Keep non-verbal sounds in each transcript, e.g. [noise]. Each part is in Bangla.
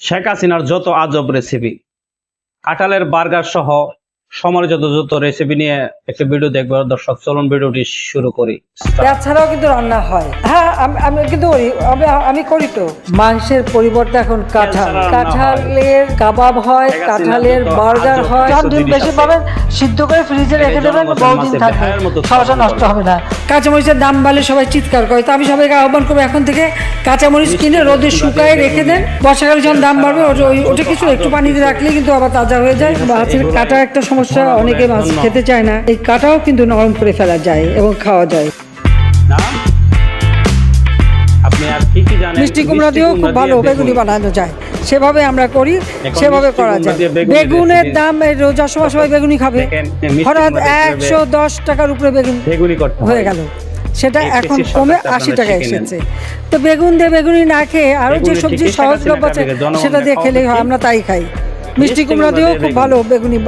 শেখ হাসিনার যত আজব রেসিপি কাঁঠালের বার্গার সহ যত রেসিপি নিয়ে একটা ভিডিও দেখব। দর্শক চলুন ভিডিওটি শুরু করি। পেঁয়াজ ছাড়াও কিন্তু রান্না হয়। হ্যাঁ আমি আমি কিন্তু করি আমি করি তো। মাংসের পরিবর্তে এখন কাঁঠাল। কাঁঠালের কাবাব হয় কাঁঠালের বার্গার হয়। বেশি পাবেন সিদ্ধ করে ফ্রিজে রেখে দেবেন বহুদিন থাকবে। নষ্ট হবে না। কাঁচামরিচের দাম বাড়লে সবাই চিৎকার করে। তো আমি সবাইকে আহ্বান করব এখন থেকে কাঁচামরিচ কিনে রোদে শুকায় রেখে দেন। বর্ষাকালে যখন দাম বাড়বে ওটা ওই- ওটা কিছু একটু পানিতে রাখলে কিন্তু আবার তাজা হয়ে যায়। কাটা একটা সমস্যা অনেকে মাছ খেতে চায় না। এই কাটাও কিন্তু নরম করে ফেলা যায় এবং খাওয়া যায়। মিষ্টি কুমড়া দিয়েও খুব ভালো বেগুনি বানানো যায়। সেভাবে আমরা করি সেভাবে করা যায়। বেগুনের দাম রোজার সময় সবাই বেগুনি খাবে। হঠাৎ একশো দশ টাকার উপরে বেগুন হয়ে। গেল। সেটা এখন কমে আশি টাকা এসেছে। তো বেগুন দিয়ে বেগুনি না খেয়ে আরও যে সবজি সহজলভ্য আছে সেটা দিয়ে খেলেই হয় আমরা তাই খাই। মিষ্টি মিষ্টি কুমড়া দিয়েও খুব ভালো বেগুনি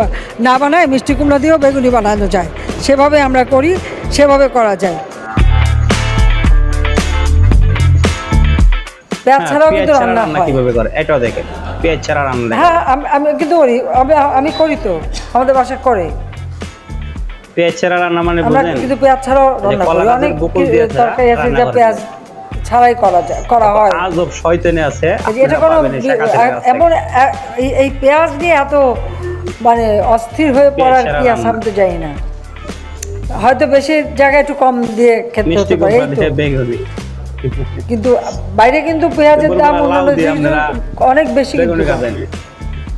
না বানায় মিষ্টি কুমড়া দিয়েও বেগুনি বানানো যায়। সেভাবে আমরা করি সেভাবে করা যায়। পেঁয়াজ হ্যাঁ, ছাড়াও কিন্তু ছাড়া রান্না রান্না কীভাবে করে? এটাও দেখেন পেঁয়াজ ছাড়া রান্না। হ্যাঁ আমি- কিন্তু করি আমি করি তো আমাদের বাসায় করে। পেঁয়াজ ছাড়া রান্না মানে বুঝেন কিন্তু পেঁয়াজ ছাড়াও রান্না করি। অনেক বকুল কি- দিয়ে ছাড়া তরকারি আছে যা পেঁয়াজ ছাড়াই করা যায় করা হয়। আজব শয়তানে আছে এটা কোনো। এমন এই- পেঁয়াজ নিয়ে এত মানে অস্থির হয়ে পড়ার কি আছে আমি তো জানি না। হয়তো বেশি জায়গায় একটু কম দিয়ে খেতে হতে পারে এই তো। কিন্তু বাইরে কিন্তু পেঁয়াজের দাম অন্যান্য অনেক বেশি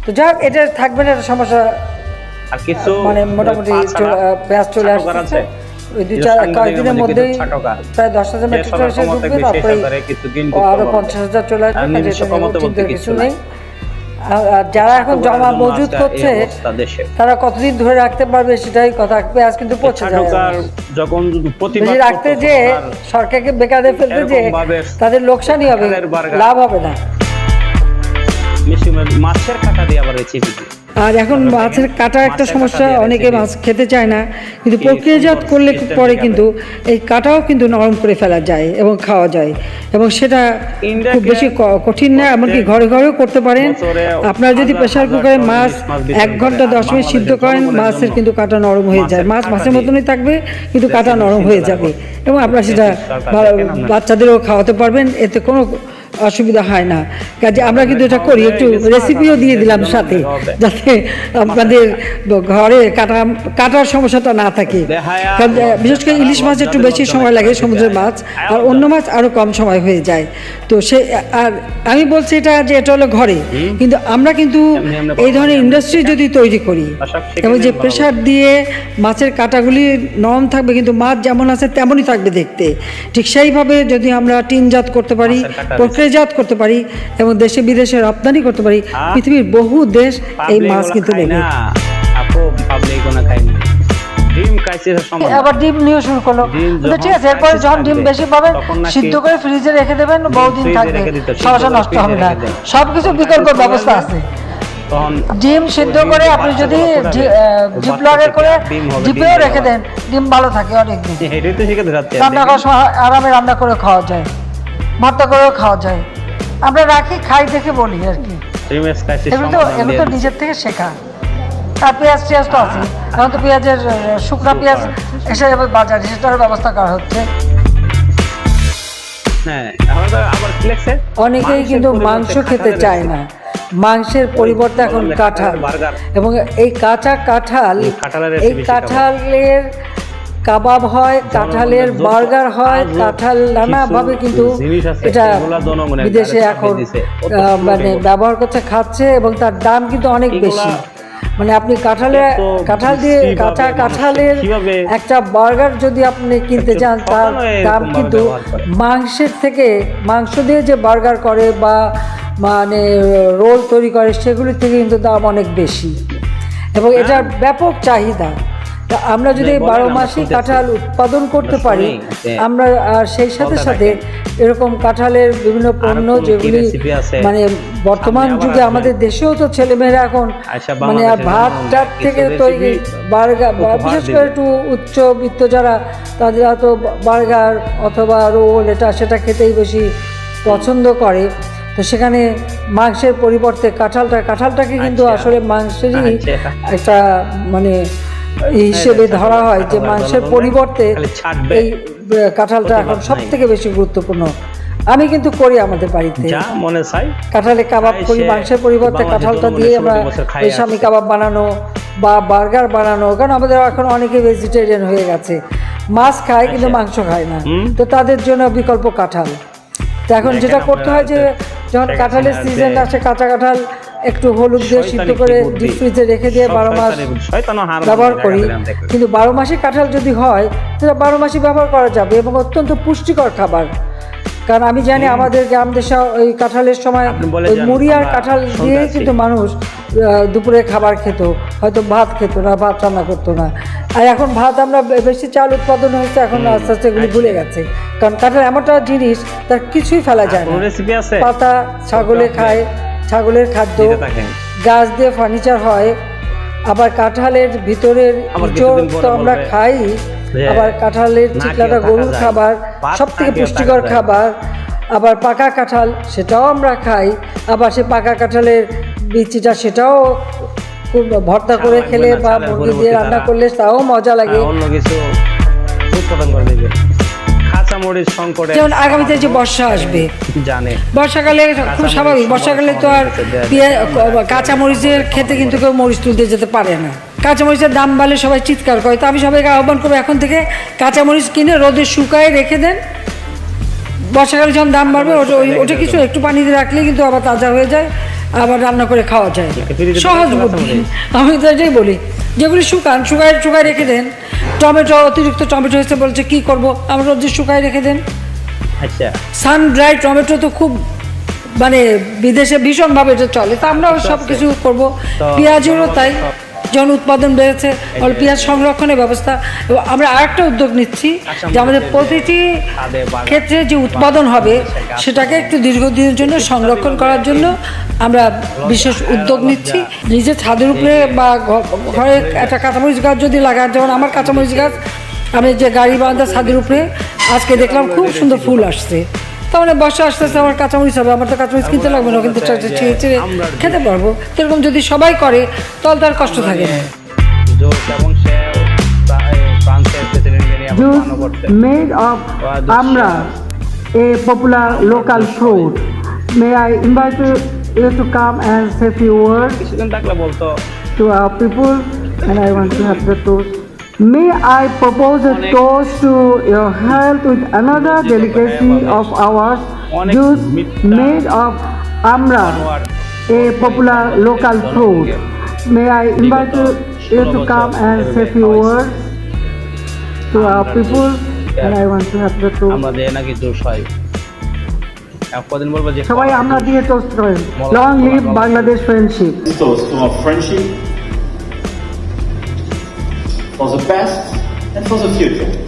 তো যাক এটা থাকবে না সমস্যা আর কিছু মানে মোটামুটি পেঁয়াজ চলে আসছে। ওই দুই চার কয়েকদিনের ছাটকার। প্রায় দশ হাজার মেট্রিক টন এসে ঢুকবে তারপরে আরও পঞ্চাশ হাজার চলে আসবে কিছু নেই। যারা এখন জমা মজুদ করছে তারা কতদিন ধরে রাখতে পারবে সেটাই কথা পেঁয়াজ কিন্তু পচে যখন রাখতে যে সরকারকে বেকারে ফেলতে যে তাদের লোকসানই হবে লাভ হবে না। মাছের কাঁটা দিয়ে আবার রেসিপি আর এখন মাছের কাটা একটা সমস্যা অনেকে মাছ খেতে চায় না। কিন্তু প্রক্রিয়াজাত করলে পরে কিন্তু এই কাটাও কিন্তু নরম করে ফেলা যায় এবং খাওয়া যায়। এবং সেটা খুব বেশি কঠিন না এমনকি ঘরে ঘরেও করতে পারেন। আপনারা যদি প্রেশার কুকারে মাছ এক ঘণ্টা দশ মিনিট সিদ্ধ করেন মাছের কিন্তু কাটা নরম হয়ে যায়। মাছ মাছের মতনই থাকবে কিন্তু কাটা নরম হয়ে যাবে। এবং আপনারা সেটা। বাচ্চাদেরও খাওয়াতে পারবেন। এতে কোনো অসুবিধা হয় না। কাজে আমরা কিন্তু এটা করি একটু রেসিপিও দিয়ে দিলাম সাথে যাতে আপনাদের ঘরে কাটা কাটার সমস্যাটা না থাকে। বিশেষ করে ইলিশ মাছ একটু বেশি সময় লাগে সমুদ্রের মাছ আর অন্য মাছ আরও কম সময় হয়ে যায়। তো সে আর আমি বলছি এটা যে এটা হলো ঘরে কিন্তু আমরা কিন্তু এই ধরনের ইন্ডাস্ট্রি যদি তৈরি করি এবং যে প্রেশার দিয়ে মাছের কাটাগুলি নরম থাকবে কিন্তু মাছ যেমন আছে তেমনই থাকবে দেখতে। ঠিক সেইভাবে যদি আমরা টিনজাত করতে পারি মাছের কাটা করতে পারি এবং দেশে বিদেশে রপ্তানি করতে পারি। পৃথিবীর বহু দেশ এই মাছ কিন্তু নেবে। আবার ডিম নিয়ে শুরু করল। যখন ঠিক আছে এরপরে যখন ডিম বেশি পাবেন সিদ্ধ করে ফ্রিজে রেখে দেবেন বহুদিন থাকবে। সমস্যা নষ্ট হবে না। রেখে দেন। সব কিছু বিকল্প ব্যবস্থা আছে। ডিম সিদ্ধ করে আপনি যদি বাচ্চা করে ডিপেও রেখে দেন ডিম ভালো থাকে অনেক দিন [laughs] এটাই তো শিখে দেখাচ্ছে রান্না করার সময় আরামে রান্না করে খাওয়া যায়। ভর্তা করেও খাওয়া যায়। আমরা রাখি খাই দেখে বলি আর কি। এগুলো তো এগুলো তো নিজের থেকে শেখা। আর পেঁয়াজ টিয়াজ তো আছে। এখন তো পেঁয়াজের শুকনা পেঁয়াজ এসে যাবে বাজারে সেটারও ব্যবস্থা করা হচ্ছে। হ্যাঁ অনেকেই কিন্তু মাংস খেতে চায় না। মাংসের পরিবর্তে এখন কাঁঠাল। এবং এই কাঁচা কাঁঠাল এই কাঁঠালের কাবাব হয় কাঁঠালের বার্গার হয় কাঁঠাল নানাভাবে কিন্তু এটা বিদেশে এখন মানে ব্যবহার করছে খাচ্ছে এবং তার দাম কিন্তু অনেক বেশি। মানে আপনি কাঁঠালে কাঁঠাল দিয়ে কাঁচা কাঁঠালের একটা বার্গার যদি আপনি কিনতে চান তার দাম কিন্তু মাংসের থেকে মাংস দিয়ে যে বার্গার করে বা মানে রোল তৈরি করে সেগুলির থেকে কিন্তু দাম অনেক বেশি। এবং এটার ব্যাপক চাহিদা। তা আমরা যদি হ্যাঁ। বারো মাসই কাঁঠাল উৎপাদন করতে পারি আমরা আর সেই সাথে সাথে এরকম কাঁঠালের বিভিন্ন পণ্য যেগুলি মানে বর্তমান যুগে আমাদের দেশেও তো ছেলেমেয়েরা এখন আচ্ছা, মানে ভাত টাত থেকে তৈরি বার্গার বিশেষ করে একটু উচ্চ বিত্ত যারা তাদের হয়তো বার্গার অথবা রোল এটা সেটা খেতেই বেশি পছন্দ করে তো সেখানে মাংসের পরিবর্তে কাঁঠালটা কাঁঠালটাকে কিন্তু আচ্ছা। আসলে মাংসেরই আচ্ছা। একটা মানে হিসেবে ধরা হয় যে মাংসের পরিবর্তে এই কাঁঠালটা এখন সব থেকে বেশি গুরুত্বপূর্ণ। আমি কিন্তু করি আমাদের বাড়িতে। মনে চাই। কাঁঠালে কাবাব করি মাংসের পরিবর্তে কাঁঠালটা দিয়ে আমরা 16 বছর খাই এই স্বামী আসছি। কাবাব বানানো বা বার্গার বানানো কারণ আমাদের এখন অনেকে ভেজিটেরিয়ান হয়ে গেছে। মাছ খায় কিন্তু। মাংস খায় না। তো তাদের জন্য বিকল্প কাঁঠাল। তো এখন যেটা করতে হয় যে যখন কাঁঠালের সিজন আসে কাঁচা কাঁঠাল একটু হলুদ দিয়ে সিদ্ধ করে ডিপ ফ্রিজে রেখে দিয়ে বারো মাস ব্যবহার করি। কিন্তু বারো মাসে কাঁঠাল যদি হয় তাহলে বারো মাসে ব্যবহার করা যাবে এবং অত্যন্ত পুষ্টিকর খাবার। কারণ আমি জানি আমাদের গ্রাম দেশে ওই কাঁঠালের সময় ওই মুড়ি আর কাঁঠাল শুনতে দিয়ে কিন্তু মানুষ দুপুরে খাবার খেত হয়তো ভাত খেত না ভাত রান্না করতো না। আর এখন ভাত আমরা বেশি চাল উৎপাদন হয়েছে এখন আস্তে আস্তে এগুলি ভুলে গেছে। কারণ কাঁঠাল এমনটা জিনিস তার কিছুই ফেলা যায় না। পাতা ছাগলে খায় ছাগলের খাদ্য গাছ দিয়ে ফার্নিচার হয় আবার কাঁঠালের ভিতরের তো আমরা খাই আবার কাঁঠালের চিকলাটা গরুর খাবার সব থেকে পুষ্টিকর খাবার আবার পাকা কাঁঠাল সেটাও আমরা খাই আবার সে পাকা কাঁঠালের বিচিটা সেটাও খুব ভর্তা করে খেলে বা মুরগি দিয়ে রান্না করলে তাও মজা লাগে। হ্যাঁ, অন্য কিছু মরিচ সংকটে যেমন আগামীতে যে বর্ষা আসবে। জানে। বর্ষাকালে খুব কাঁচামরিচ স্বাভাবিক বর্ষাকালে তো আর সময় দেয়া পেঁয়া- কাঁচা মরিচের খেতে কিন্তু কেউ মরিচ তুলতে যেতে পারে না। কাঁচা মরিচের দাম বাড়লে সবাই চিৎকার করে। তো আমি সবাইকে আহ্বান করব এখন থেকে কাঁচা মরিচ কিনে রোদে শুকায় রেখে দেন। বর্ষাকালে যখন দাম বাড়বে ওটা ওটা কিছু একটু পানিতে রাখলে কিন্তু আবার তাজা হয়ে যায় আবার রান্না করে খাওয়া যায়। সহজ বুদ্ধি আমি তো এটাই বলি। যেগুলি শুকান শুকায় শুকায় রেখে দেন। টমেটো অতিরিক্ত টমেটো হয়েছে বলছে কি করব? আমরা রোজ শুকায় রেখে দেন। আচ্ছা। সান ড্রাই টমেটো তো খুব মানে বিদেশে ভীষণভাবে এটা চলে। তা আমরাও আচ্ছা, সব কিছু করব। পেঁয়াজেরও তাই। যখন উৎপাদন বেড়েছে অল পেঁয়াজ সংরক্ষণের ব্যবস্থা। এবং আমরা আরেকটা উদ্যোগ নিচ্ছি আচ্ছা, যে আমাদের প্রতিটি ক্ষেত্রে যে উৎপাদন হবে সেটাকে একটু দীর্ঘদিনের জন্য সংরক্ষণ করার জন্য আমরা বিশেষ উদ্যোগ নিচ্ছি। নিজের ছাদের উপরে বা ঘরে একটা কাঁচামরিচ গাছ যদি লাগান যেমন আমার কাঁচামরিচ গাছ আমি যে গাড়ি বাঁধা ছাদের উপরে আজকে দেখলাম খুব সুন্দর ফুল আসছে। মানে বর্ষা আস্তে আস্তে আমার কাঁচামরিচ হবে আমার তো কাঁচামরিচ কিনতে লাগবে না কিন্তু ছিঁড়ে ছিঁড়ে খেতে পারব। এরকম যদি সবাই করে তাহলে তার কষ্ট থাকে না। জোশ এবং সে প্রা- ফ্রান্সের প্রেসিডেন্টকে নিয়ে আবার juice বানো করতে made of Wow, amra, a popular local fruit. May I invite you, you to come and say few words কিছুদিন থাকলে বলতো। to our people, and I want to have the toast. May I propose a toast to your health with another delicacy of ours, juice made of amra, a popular local fruit. May I invite you, to come and say a few words to our people, and I want to have the toast. হয় সবাই আমরা দিয়ে টোস্ট করেন long live Bangladesh friendship for the past and for the future.